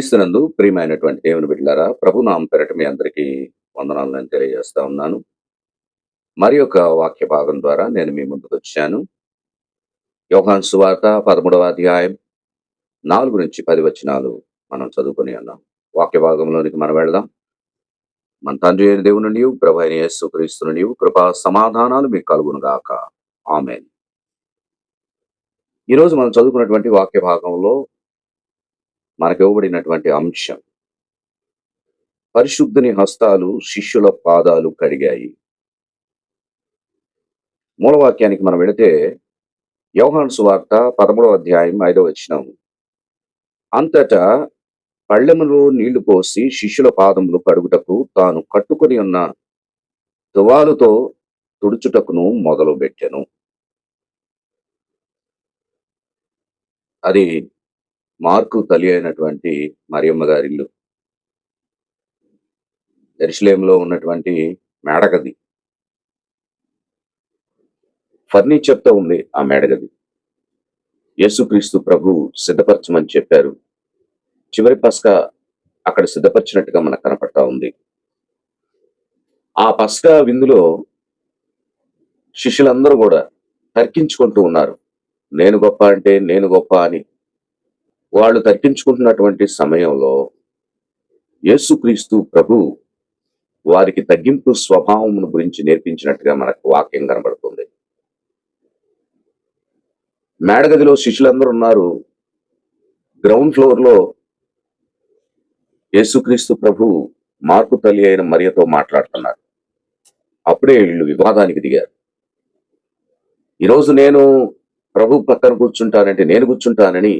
క్రీస్తునందు ప్రియమైనటువంటి దేవుని బిడ్డలారా ప్రభు నామ పెరట మీ అందరికీ వందనాలు నేను తెలియజేస్తా ఉన్నాను. మరి ఒక వాక్య భాగం ద్వారా నేను మీ ముందుకు వచ్చాను. యోహాన్ సువార్త పదమూడవ అధ్యాయం నాలుగు నుంచి పది వచనాలు మనం చదువుకుని ఉన్నాం. వాక్య భాగంలోనికి మనం వెళదాం. మన తండ్రి అయిన దేవుని నుండి ప్రభు అయిన యేసు క్రీస్తు నుండి కృపా సమాధానాలు మీకు కలుగునుగాక ఆమె ఈరోజు మనం చదువుకున్నటువంటి వాక్య భాగంలో మనకు ఇవ్వబడినటువంటి అంశం. పరిశుద్ధుని హస్తాలు శిష్యుల పాదాలు కడిగాయి. మూలవాక్యానికి మనం వెళితే యోహాను సువార్త పదమూడవ అధ్యాయం ఐదవ వచనం. అంతటా పళ్ళెములో నీళ్ళు పోసి శిష్యుల పాదములు కడుగుటకు తాను కట్టుకొని ఉన్న తువాలుతో తుడుచుటకును మొదలుపెట్టాను. అది మార్కు తల్లి అయినటువంటి మరియమ్మ గారి ఇల్లు. ఎరుసలేంలో ఉన్నటువంటి మేడగది. ఫర్నిచర్తో ఉంది ఆ మేడగది. యేసుక్రీస్తు ప్రభు సిద్ధపరచమని చెప్పారు. చివరి పసక అక్కడ సిద్ధపరిచినట్టుగా మనకు కనపడతా ఉంది. ఆ పసక విందులో శిష్యులందరూ కూడా తర్కించుకుంటూ ఉన్నారు. నేను గొప్ప అంటే నేను గొప్ప అని వాళ్ళు తగ్గించుకుంటున్నటువంటి సమయంలో యేసుక్రీస్తు ప్రభు వారికి తగ్గింపు స్వభావం గురించి నేర్పించినట్టుగా మనకు వాక్యం కనబడుతుంది. మేడగదిలో శిష్యులందరూ ఉన్నారు. గ్రౌండ్ ఫ్లోర్లో యేసుక్రీస్తు ప్రభు మార్పు తల్లి అయిన మరియతో మాట్లాడుతున్నారు. అప్పుడే వీళ్ళు వివాదానికి దిగారు. ఈరోజు నేను ప్రభు పక్కన కూర్చుంటానంటే నేను కూర్చుంటానని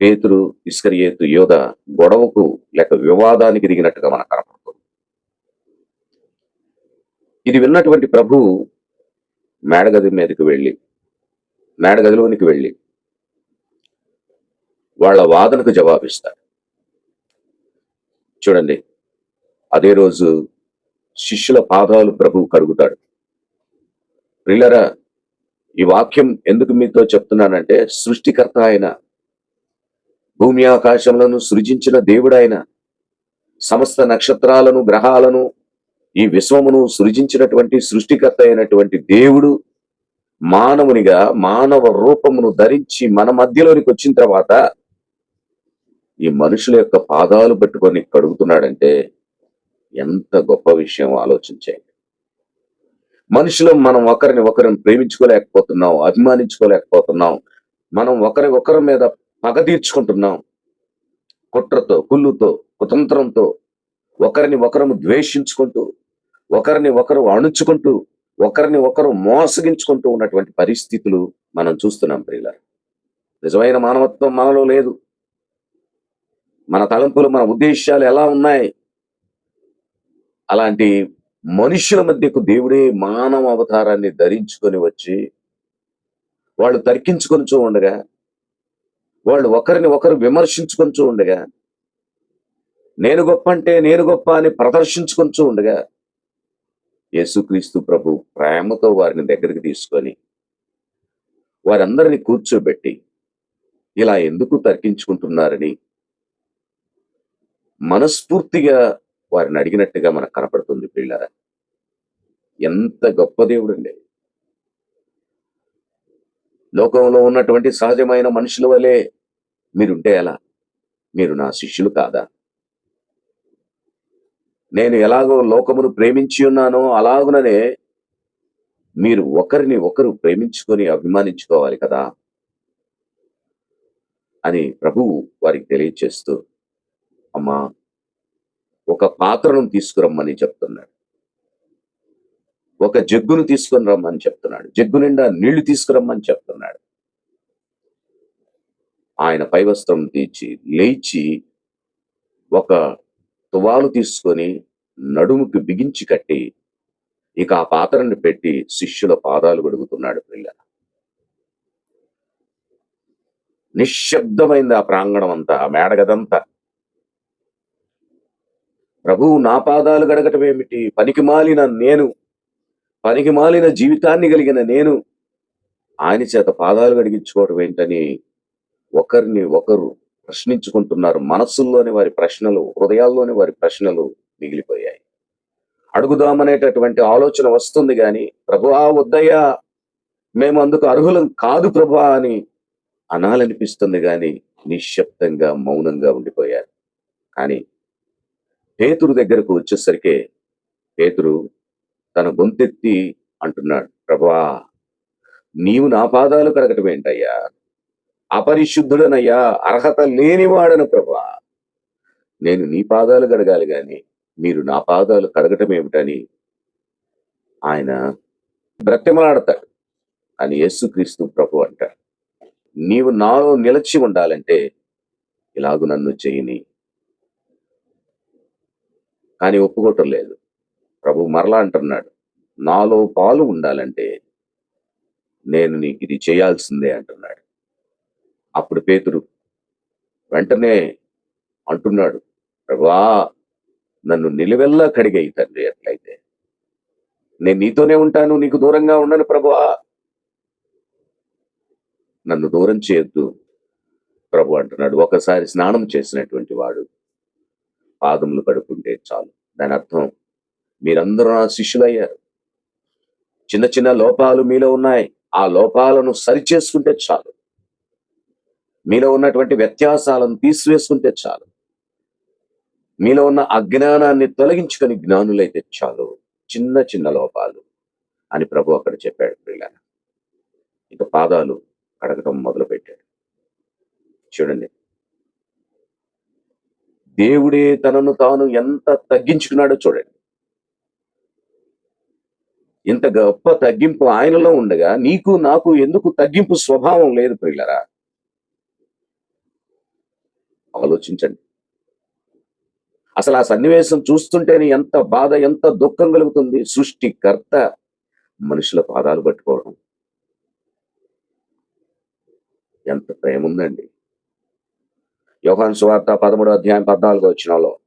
పేతురు ఇస్కరియేతు యోధ గొడవకు లేక వివాదానికి దిగినట్టుగా మనకు కనపడుతుంది. ఇది విన్నటువంటి ప్రభు మేడగది మీదకి వెళ్ళి మేడగదిలోనికి వెళ్ళి వాళ్ళ వాదనకు జవాబిస్తాడు చూడండి అదే రోజు శిష్యుల పాదాలు ప్రభు కడుగుతాడు ప్రిల్లరా ఈ వాక్యం ఎందుకు మీతో చెప్తున్నానంటే సృష్టికర్త ఆయన భూమి ఆకాశములను సృజించిన దేవుడాయన సమస్త నక్షత్రాలను గ్రహాలను ఈ విశ్వమును సృజించినటువంటి సృష్టికర్త అయినటువంటి దేవుడు మానవునిగా మానవ రూపమును ధరించి మన మధ్యలోనికి వచ్చిన తర్వాత ఈ మనుషుల యొక్క పాదాలు పెట్టుకొని కడుగుతున్నాడంటే ఎంత గొప్ప విషయం ఆలోచించండి మనుషులు మనం ఒకరిని ఒకరిని ప్రేమించుకోలేకపోతున్నాం అభిమానించుకోలేకపోతున్నాం. మనం ఒకరి ఒకరి మీద పగ తీర్చుకుంటున్నాం. కుట్రతో కుళ్ళుతో కుతంత్రంతో ఒకరిని ఒకరు ద్వేషించుకుంటూ ఒకరిని ఒకరు అణుచుకుంటూ ఒకరిని ఒకరు మోసగించుకుంటూ ఉన్నటువంటి పరిస్థితులు మనం చూస్తున్నాం ప్రియుల నిజమైన మానవత్వం మనలో లేదు. మన తలంపులు మన ఉద్దేశాలు ఎలా ఉన్నాయి? అలాంటి మనుషుల మధ్యకు దేవుడే మానవ అవతారాన్ని ధరించుకొని వచ్చి వాళ్ళు తర్కించుకొని ఉండగా వాళ్ళు ఒకరిని ఒకరు విమర్శించుకొంచూ ఉండగా నేను గొప్ప అంటే నేను గొప్ప అని ప్రదర్శించుకొంచూ ఉండగా యేసుక్రీస్తు ప్రభు ప్రేమతో వారిని దగ్గరికి తీసుకొని వారందరిని కూర్చోబెట్టి ఇలా ఎందుకు తర్కించుకుంటున్నారని మనస్ఫూర్తిగా వారిని అడిగినట్టుగా మనకు కనపడుతుంది పిల్లరా ఎంత గొప్ప దేవుడండి. లోకంలో ఉన్నటువంటి సహజమైన మనుషుల వలె మీరుంటే ఎలా? మీరు నా శిష్యులు కాదా? నేను ఎలాగో లోకమును ప్రేమించి ఉన్నానో అలాగుననే మీరు ఒకరిని ఒకరు ప్రేమించుకొని అభిమానించుకోవాలి కదా? అని ప్రభువు వారికి తెలియచేస్తూ అమ్మా ఒక పాత్రను తీసుకురమ్మని చెప్తున్నాడు. ఒక జగ్గును తీసుకుని రమ్మని చెప్తున్నాడు. జగ్గు నిండా నీళ్ళు తీసుకురమ్మని చెప్తున్నాడు. ఆయన పైవస్త్రం తీర్చి లేచి ఒక తువాలు తీసుకొని నడుముకి బిగించి కట్టి ఇక ఆ పాత్రని పెట్టి శిష్యుల పాదాలు గడుగుతున్నాడు పిల్ల. నిశ్శబ్దమైంది ఆ ప్రాంగణం అంతా మేడగదంతా. ప్రభువు నా పాదాలు గడగటం ఏమిటి? పనికి మాలిన నేను పనికి మాలిన జీవితాన్ని కలిగిన నేను ఆయన చేత పాదాలు గడిగించుకోవడం ఏంటని ఒకరిని ఒకరు ప్రశ్నించుకుంటున్నారు. మనస్సుల్లోని వారి ప్రశ్నలు హృదయాల్లోని వారి ప్రశ్నలు మిగిలిపోయాయి. అడుగుదామనేటటువంటి ఆలోచన వస్తుంది గాని ప్రభువా వద్దయ్యా మేము అందుకు అర్హులం కాదు ప్రభా అని అనాలనిపిస్తుంది కానీ నిశ్శబ్దంగా మౌనంగా ఉండిపోయారు. కానీ పేతురు దగ్గరకు వచ్చేసరికి పేతురు తన గొంతెత్తి అంటున్నాడు ప్రభా నీవు నా పాదాలు కడగటం ఏంటయ్యా అపరిశుద్ధుడనయ్యా అర్హత లేనివాడను ప్రభా. నేను నీ పాదాలు కడగాలి గాని మీరు నా పాదాలు కడగటం ఏమిటని ఆయన బ్రతిమలాడతాడు. అని యేసుక్రీస్తు ప్రభు అంటాడు. నీవు నాలో నిలచి ఉండాలంటే ఇలాగు నన్ను చేయని. కానీ ఒప్పుకోవటం లేదు. ప్రభు మరలా అంటున్నాడు. నాలో పాలు ఉండాలంటే నేను నీకు ఇది చేయాల్సిందే అంటున్నాడు. అప్పుడు పేతురు వెంటనే అంటున్నాడు ప్రభా నన్ను నిలువెల్లా కడిగాయి తండ్రి అట్లయితే. నేను నీతోనే ఉంటాను నీకు దూరంగా ఉండను ప్రభువా నన్ను దూరం చేయొద్దు. ప్రభు అంటున్నాడు ఒకసారి స్నానం చేసినటువంటి వాడు పాదములు కడుక్కుంటే చాలు. దాని అర్థం మీరందరూ నా శిష్యులయ్యారు. చిన్న చిన్న లోపాలు మీలో ఉన్నాయి ఆ లోపాలను సరిచేసుకుంటే చాలు. మీలో ఉన్నటువంటి వ్యత్యాసాలను తీసివేసుకుంటే చాలు. మీలో ఉన్న అజ్ఞానాన్ని తొలగించుకొని జ్ఞానులైతే చాలు. చిన్న చిన్న లోపాలు అని ప్రభు అక్కడ చెప్పాడు ప్రియుల ఇక పాదాలు కడగటం మొదలు పెట్టాడు చూడండి. దేవుడే తనను తాను ఎంత తగ్గించుకున్నాడో చూడండి. ఇంత గొప్ప తగ్గింపు ఆయనలో ఉండగా నీకు నాకు ఎందుకు తగ్గింపు స్వభావం లేదు పిల్లరా ఆలోచించండి. అసలు ఆ సన్నివేశం చూస్తుంటేనే ఎంత బాధ ఎంత దుఃఖం కలుగుతుంది. సృష్టికర్త మనుషుల పాదాలు పట్టుకోవడం. ఎంత ప్రేమ ఉందండి యోహాన్ సువార్త పదమూడు అధ్యాయం పద్నాలుగో వచ్చినలో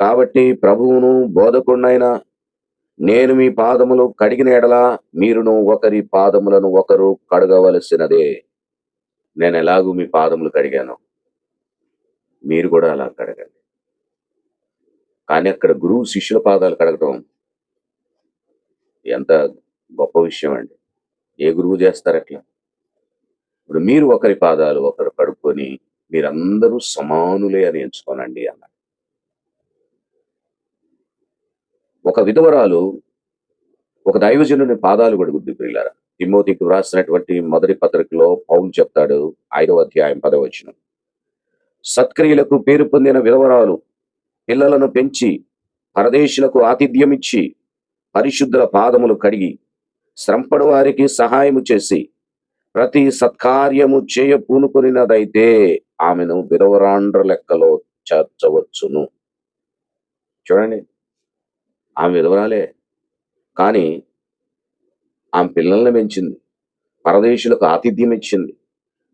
కాబట్టి ప్రభువును బోధకుడినైనా నేను మీ పాదములు కడిగిన ఎడల మీరును ఒకరి పాదములను ఒకరు కడగవలసినదే. నేను ఎలాగూ మీ పాదములు కడిగాను. మీరు కూడా అలా కడగండి. కానీ అక్కడ గురువు శిష్యుల పాదాలు కడగటం ఎంత గొప్ప విషయం అండి. ఏ గురువు చేస్తారు అట్లా? ఇప్పుడు మీరు ఒకరి పాదాలు ఒకరు కడుక్కొని మీరందరూ సమానులే అని ఎంచుకోనండి అన్నాడు. ఒక విధవరాలు ఒక దైవజనుని పాదాలు కడుగుద్ది ప్రియులారా. తిమోతికి వ్రాసినటువంటి మొదటి పత్రికలో పౌలు చెప్తాడు ఐదవ అధ్యాయం పదవచనం సత్క్రియలకు పేరు పొందిన విధవరాలు పిల్లలను పెంచి పరదేశులకు ఆతిథ్యమిచ్చి పరిశుద్ధుల పాదములు కడిగి శ్రంపడు వారికి సహాయము చేసి ప్రతి సత్కార్యము చేయ పూనుకొనినదైతే ఆమెను విధవరాండ్ర లెక్కలో చేర్చవచ్చును. చూడండి ఆమె విధవరాలే. కానీ ఆమె పిల్లల్ని పెంచింది పరదేశులకు ఆతిథ్యం ఇచ్చింది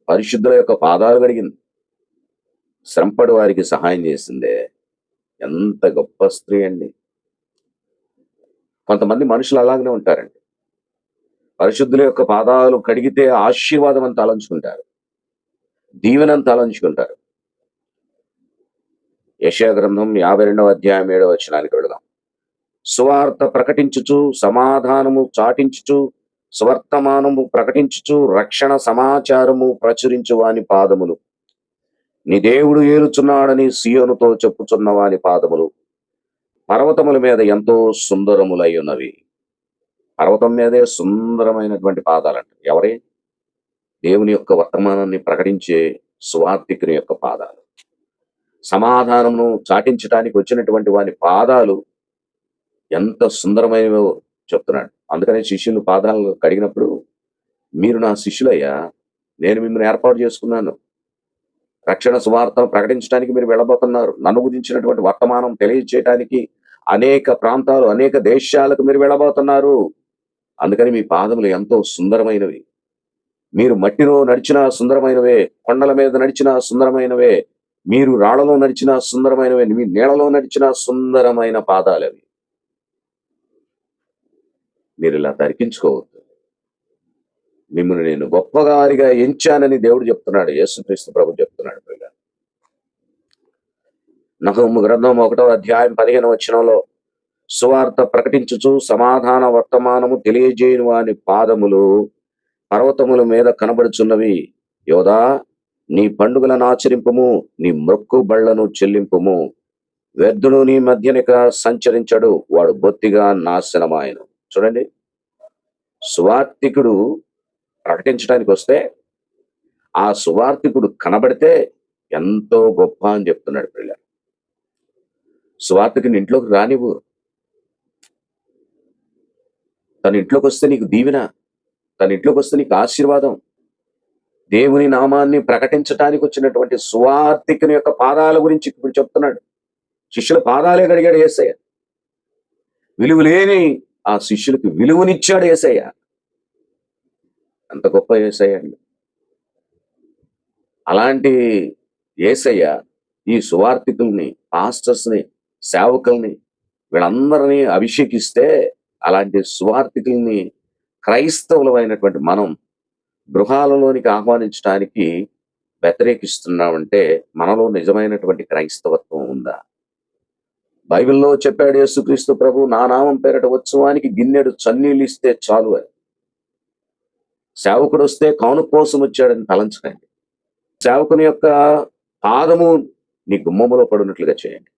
పరిశుద్ధుల యొక్క పాదాలు కడిగింది. శ్రమపడి వారికి సహాయం చేసిందే. ఎంత గొప్ప స్త్రీ అండి. కొంతమంది మనుషులు అలాగనే ఉంటారండి. పరిశుద్ధుల యొక్క పాదాలు కడిగితే ఆశీర్వాదం అంతా అలంచుకుంటారు. దీవెనంతా అలంచుకుంటారు. యశా గ్రంథం యాభై రెండవ అధ్యాయం ఏడవ వచనానికి వెళదాం. సువార్త ప్రకటించుచు సమాధానము చాటించుచు స్వర్తమానము ప్రకటించుచు రక్షణ సమాచారము ప్రచురించు వాని పాదములు. నీ దేవుడు ఏలుచున్నాడని సీయోనుతో చెప్పుచున్న వాని పాదములు పర్వతముల మీద ఎంతో సుందరములై ఉన్నవి పర్వతం మీదే సుందరమైనటువంటి పాదాలంట. ఎవరే? దేవుని యొక్క వర్తమానాన్ని ప్రకటించే సువార్థికుని యొక్క పాదాలు. సమాధానమును చాటించడానికి వచ్చినటువంటి వాని పాదాలు ఎంత సుందరమైనవో చెప్తున్నాడు. అందుకనే శిష్యులు పాదాలు కడిగినప్పుడు మీరు నా శిష్యులయ్యా నేను మిమ్మల్ని ఏర్పాటు చేసుకున్నాను. రక్షణ సువార్తను ప్రకటించడానికి మీరు వెళ్ళబోతున్నారు. నన్ను గురించినటువంటి వర్తమానం తెలియజేయడానికి అనేక ప్రాంతాలు అనేక దేశాలకు మీరు వెళ్ళబోతున్నారు. అందుకని మీ పాదములు ఎంతో సుందరమైనవి. మీరు మట్టిలో నడిచిన సుందరమైనవే కొండల మీద నడిచిన సుందరమైనవే మీరు రాళ్ళలో నడిచిన సుందరమైనవే మీ నీళ్ళలో నడిచిన సుందరమైన పాదాలు అవి మీరు ఇలా తరికించుకోవద్దు మిమ్మల్ని నేను గొప్పగారిగా ఎంచానని దేవుడు చెప్తున్నాడు. యేసుక్రీస్తు ప్రభు చెప్తున్నాడు ప్రియులారా. గ్రంథం ఒకటో అధ్యాయం పదిహేను వచనంలో సువార్త ప్రకటించుచు సమాధాన వర్తమానము తెలియజేయని వాని పాదములు పర్వతముల మీద కనబడుచున్నవి. యోదా నీ పండుగలను ఆచరింపుము నీ మొక్కు బళ్ళను చెల్లింపుము. వ్యర్థుడు నీ మధ్యనిక సంచరించడు వాడు బొత్తిగా నాశనమాయను. చూడండి. స్వార్థికుడు ప్రకటించడానికి వస్తే ఆ సువార్థికుడు కనబడితే ఎంతో గొప్ప అని చెప్తున్నాడు పిల్లలు. సువార్థకుని ఇంట్లోకి రానివ్వు. తన ఇంట్లోకి వస్తే నీకు దీవెన తన ఇంట్లోకి వస్తే నీకు ఆశీర్వాదం. దేవుని నామాన్ని ప్రకటించడానికి వచ్చినటువంటి సువార్థికుని యొక్క పాదాల గురించి ఇప్పుడు చెప్తున్నాడు. శిష్యుల పాదాలే కడిగాడు ఏసయ్య. విలువ లేని ఆ శిష్యులకు విలువనిచ్చాడు ఏసయ్య. అంత గొప్ప ఏసయ్య అండి. అలాంటి ఏసయ్య ఈ సువార్థికుల్ని పాస్టర్స్ని సేవకుల్ని వీళ్ళందరినీ అభిషేకిస్తే అలాంటి సువార్థికుల్ని క్రైస్తవులమైనటువంటి మనం గృహాలలోనికి ఆహ్వానించడానికి వ్యతిరేకిస్తున్నామంటే మనలో నిజమైనటువంటి క్రైస్తవత్వం ఉందా? బైబిల్లో చెప్పాడు యేసుక్రీస్తు ప్రభు నా నామం పేరట ఉత్సవానికి గిన్నెడు చన్నీళ్ళు ఇస్తే చాలు అని. సేవకుడు వస్తే కౌను కోసం వచ్చాడని తలంచకండి. సేవకుని యొక్క పాదము నీ గుమ్మములో పడినట్లుగా చేయండి.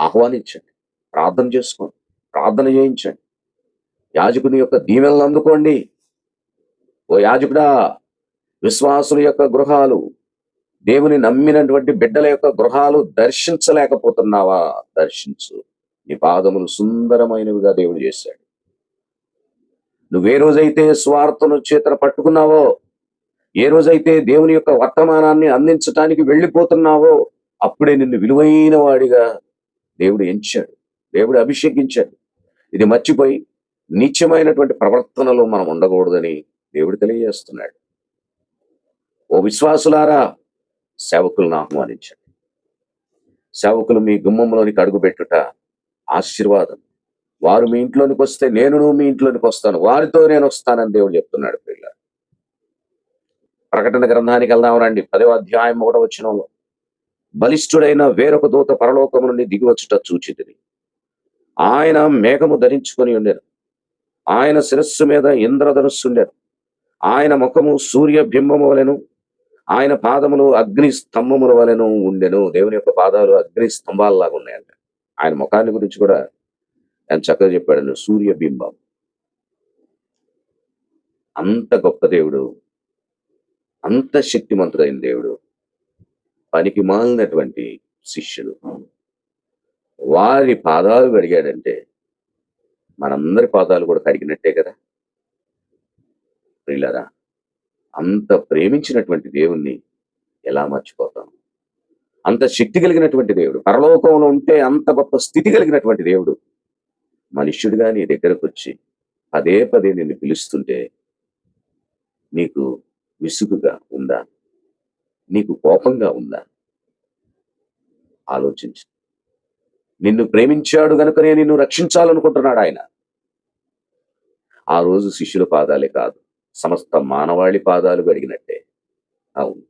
ఆహ్వానించండి. ప్రార్థన చేసుకోండి. ప్రార్థన చేయించండి. యాజకుని యొక్క దీవెనలు అందుకోండి. ఓ యాజకుడా విశ్వాసుల యొక్క గృహాలు దేవుని నమ్మినటువంటి బిడ్డల యొక్క గృహాలు దర్శించలేకపోతున్నావా? దర్శించు. నీ పాదములు సుందరమైనవిగా దేవుడు చేశాడు. నువ్వే రోజైతే స్వార్థను చేతన పట్టుకున్నావో ఏ రోజైతే దేవుని యొక్క వర్తమానాన్ని అందించటానికి వెళ్ళిపోతున్నావో అప్పుడే నిన్ను విలువైన వాడిగా దేవుడు ఎంచాడు దేవుడు అభిషేకించాడు. ఇది మర్చిపోయి నిత్యమైనటువంటి ప్రవర్తనలో మనం ఉండకూడదని దేవుడు తెలియజేస్తున్నాడు. ఓ విశ్వాసులారా సేవకులను ఆహ్వానించండి. సేవకులు మీ గుమ్మంలోనికి అడుగుపెట్టుట ఆశీర్వాదం. వారు మీ ఇంట్లోనికి వస్తే నేను మీ ఇంట్లోనికి వస్తాను. వారితో నేను వస్తానని దేవుడు చెప్తున్నాడు పిల్ల ప్రకటన గ్రంథానికి వెళ్దాం రండి. పదవ అధ్యాయం ఒకటో వచ్చినంలో బలిష్ఠుడైన వేరొక దూత పరలోకము నుండి దిగివచ్చుట చూచితిని. ఆయన మేఘము ధరించుకొని ఉండెను. ఆయన శిరస్సు మీద ఇంద్రధనుస్సుండెను ఆయన ముఖము సూర్య బింబము వలెను ఆయన పాదములు అగ్ని స్తంభముల వలెను ఉండెను. దేవుని యొక్క పాదాలు అగ్ని స్తంభాలలాగా ఉన్నాయంట. ఆయన ముఖాన్ని గురించి కూడా ఆయన చక్కగా చెప్పాడు సూర్య బింబం అంత గొప్ప దేవుడు. అంత శక్తిమంతుడైన దేవుడు. పనికి మాలినటువంటి శిష్యులు వారి పాదాలు కడిగాడంటే మనందరి పాదాలు కూడా కడిగినట్టే కదా? ప్రియులరా అంత ప్రేమించినటువంటి దేవుణ్ణి ఎలా మర్చిపోతాం? అంత శక్తి కలిగినటువంటి దేవుడు. పరలోకంలో ఉంటే అంత గొప్ప స్థితి కలిగినటువంటి దేవుడు మనుష్యుడిగా నీ దగ్గరకు వచ్చి పదే పదే నిన్ను పిలుస్తుంటే నీకు విసుగుగా ఉందా? నీకు కోపంగా ఉందా? ఆలోచించు. నిన్ను ప్రేమించాడు గనుకనే నిన్ను రక్షించాలనుకుంటున్నాడు ఆయన. ఆ రోజు శిష్యుల పాదాలే కాదు సమస్త మానవాళి పాదాలు గడిగినట్టే. అవును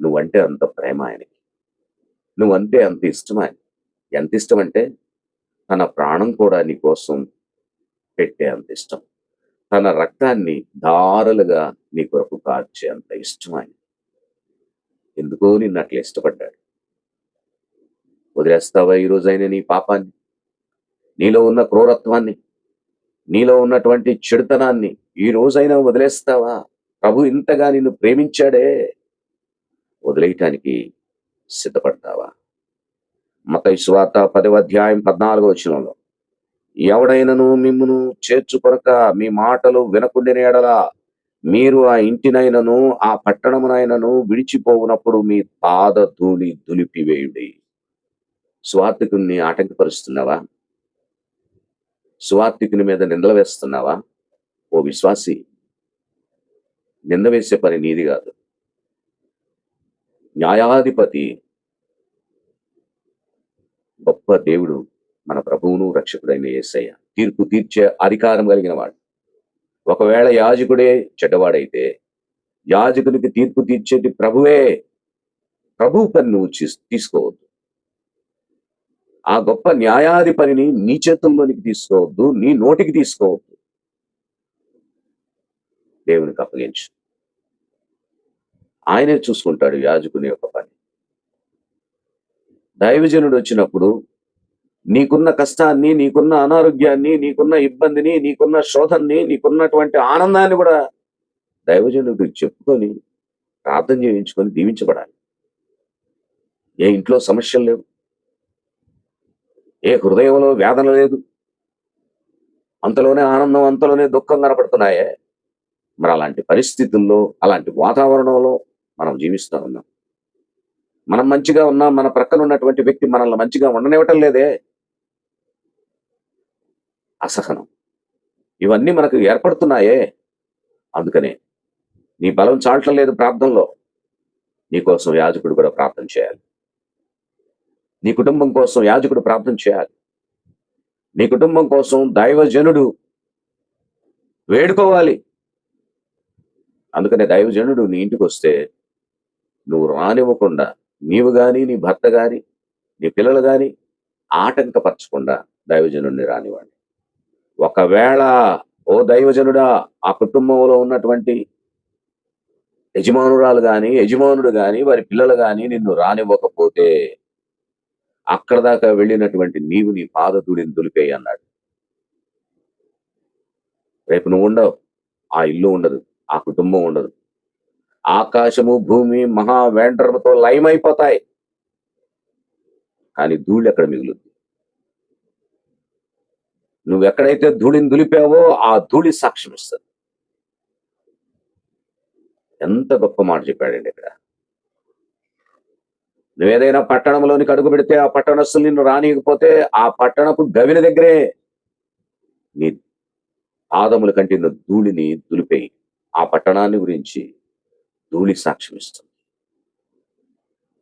నువ్వంటే అంత ప్రేమ ఆయనకి. నువ్వంటే అంత ఇష్టం ఆయన ఎంత ఇష్టం అంటే తన ప్రాణం కూడా నీకోసం పెట్టే అంత ఇష్టం. తన రక్తాన్ని దారలుగా నీ కొరకు కార్చే అంత ఇష్టం ఆయన. ఎందుకో నిన్ను అట్లా ఇష్టపడ్డాడు. వదిలేస్తావా ఈ నీ పాపాన్ని? నీలో ఉన్న క్రూరత్వాన్ని? నీలో ఉన్నటువంటి చెడుతనాన్ని ఈ రోజైనా వదిలేస్తావా? ప్రభు ఇంతగా నిన్ను ప్రేమించాడే? వదిలేయటానికి సిద్ధపడతావా? మత స్వాత పదవ అధ్యాయం పద్నాలుగో వచనంలో. ఎవడైనను మిమ్మును చేర్చుకొనక మీ మాటలు వినకుండిన ఎడలా? మీరు ఆ ఇంటినైనను ఆ పట్టణమునైనను విడిచిపోవునప్పుడు మీ పాద ధూళి దులిపివేయుడి. స్వార్థికుని ఆటంకపరుస్తున్నావా? స్వార్థికుని మీద నిందలు వేస్తున్నావా? ఓ విశ్వాసి నింద వేసే పని నీది కాదు. న్యాయాధిపతి గొప్ప దేవుడు మన ప్రభువును రక్షకుడైన యేసయ్య తీర్పు తీర్చే అధికారం కలిగిన వాడు. ఒకవేళ యాజకుడే చెడ్డవాడైతే యాజకునికి తీర్పు తీర్చేది ప్రభువే ప్రభు పని నువ్వు తీసుకోవద్దు. ఆ గొప్ప న్యాయాధిపతిని నీ చేతుల్లోనికి తీసుకోవద్దు నీ నోటికి తీసుకోవద్దు. దేవునికి అప్పగించు. ఆయనే చూసుకుంటాడు యాజకుని యొక్క పని. దైవజనుడు వచ్చినప్పుడు నీకున్న కష్టాన్ని నీకున్న అనారోగ్యాన్ని నీకున్న ఇబ్బందిని నీకున్న శోధన్ని నీకున్నటువంటి ఆనందాన్ని కూడా దైవజనుడికి చెప్పుకొని ప్రార్థన చేయించుకొని దీవించబడాలి. ఏ ఇంట్లో సమస్యలు లేవు. ఏ హృదయంలో వేదన లేదు. అంతలోనే ఆనందం అంతలోనే దుఃఖం కనపడుతున్నాయే. మరి అలాంటి పరిస్థితుల్లో అలాంటి వాతావరణంలో మనం జీవిస్తూ ఉన్నాం. మనం మంచిగా ఉన్నా మన ప్రక్కన ఉన్నటువంటి వ్యక్తి మనల్ని మంచిగా ఉండనివ్వటం లేదే. అసహనం. ఇవన్నీ మనకు ఏర్పడుతున్నాయే. అందుకనే నీ బలం చాటం లేదు ప్రార్థనలో నీకోసం యాజకుడు కూడా ప్రార్థన చేయాలి. నీ కుటుంబం కోసం యాజకుడు ప్రార్థన చేయాలి. నీ కుటుంబం కోసం దైవజనుడు వేడుకోవాలి. అందుకనే దైవజనుడు నీ ఇంటికి వస్తే నువ్వు రానివ్వకుండా నీవు గాని నీ భర్త గాని నీ పిల్లలు గాని ఆటంకపరచకుండా దైవజనుడిని రానివ్వండి. ఒకవేళ ఓ దైవజనుడా ఆ కుటుంబంలో ఉన్నటువంటి యజమానురాలు కానీ యజమానుడు కానీ వారి పిల్లలు కానీ నిన్ను రానివ్వకపోతే అక్కడ దాకా వెళ్ళినటువంటి నీవు నీ పాదతుడిని దులిపేయి అన్నాడు. రేపు నువ్వు ఉండవు. ఆ ఇల్లు ఉండదు. ఆ కుటుంబం ఉండదు. ఆకాశము భూమి మహా వేండ్రముతో లయమైపోతాయి. కానీ ధూళి ఎక్కడ మిగులుద్ది? నువ్వు ఎక్కడైతే ధూళిని దులిపావో ఆ ధూళి సాక్ష్యం ఇస్తుంది ఎంత గొప్ప మాట చెప్పాడండి ఇక్కడ. నువ్వేదైనా పట్టణంలోనికి అడుగు పెడితే ఆ పట్టణస్తులు నిన్ను రానియకపోతే ఆ పట్టణపు గవిన దగ్గరే నీ పాదముల కంటిన ధూళిని దులిపేయి. ఆ పట్టణాన్ని గురించి ధూళి సాక్ష్యం ఇస్తుంది.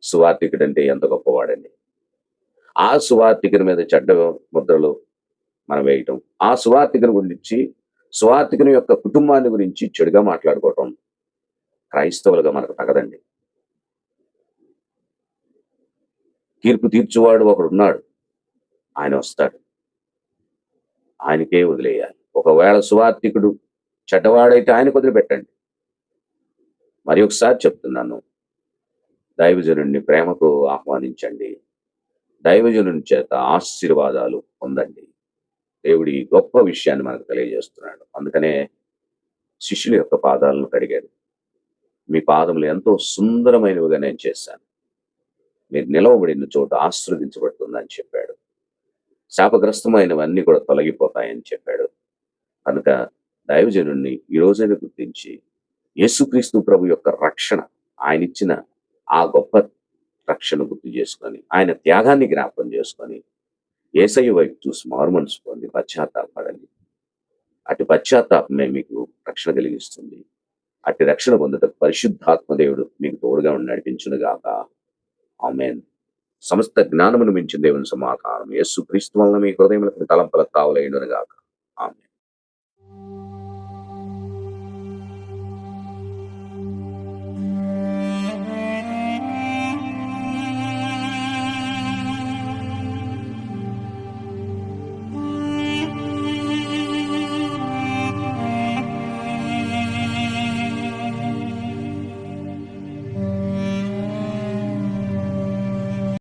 సువార్థికుడు అంటే ఎంత గొప్పవాడండి. ఆ సువార్థికుని మీద చెడ్డ ముద్రలు మనం వేయటం ఆ సువార్థికుని గురించి సువార్థికుని యొక్క కుటుంబాన్ని గురించి చెడుగా మాట్లాడుకోవటం క్రైస్తవులుగా మనకు తగదండి. తీర్పు తీర్చువాడు ఒకడు ఉన్నాడు. ఆయన వస్తాడు. ఆయనకే వదిలేయాలి. ఒకవేళ సువార్థికుడు చెడ్డవాడైతే ఆయనకు వదిలిపెట్టండి. మరి ఒకసారి చెప్తున్నాను. దైవజనుడిని ప్రేమకు ఆహ్వానించండి. దైవజనుని చేత ఆశీర్వాదాలు పొందండి. దేవుడి గొప్ప విషయాన్ని మనకు తెలియజేస్తున్నాడు. అందుకనే శిష్యుల యొక్క పాదాలను కడిగాడు మీ పాదములు ఎంతో సుందరమైనవిగా నేను చేశాను. మీరు నిలవబడిన చోట ఆశీర్వదించబడుతుందని చెప్పాడు. శాపగ్రస్తమైనవన్నీ కూడా తొలగిపోతాయని చెప్పాడు. కనుక దైవజనుణ్ణి ఈ రోజైనా గుర్తించి యేసుక్రీస్తు ప్రభు యొక్క రక్షణ ఆయన ఇచ్చిన ఆ గొప్ప రక్షణ గుర్తు చేసుకొని ఆయన త్యాగాన్ని జ్ఞాపకం చేసుకొని ఏసయ్య వైపు చూసి మారుమనసు పొంది పశ్చాత్తాపడండి అటు పశ్చాత్తాపమే మీకు రక్షణ కలిగిస్తుంది. అటు రక్షణ పొందుటకు పరిశుద్ధాత్మ దేవుడు మీకు తోడుగా ఉండి నడిపించును గాక. ఆమెన్. సమస్త జ్ఞానమును మించిన దేవుని సమాధానం యేసు క్రీస్తు వలన మీ హృదయములకు తలంపలకు కావలేయును గాక. ఆమె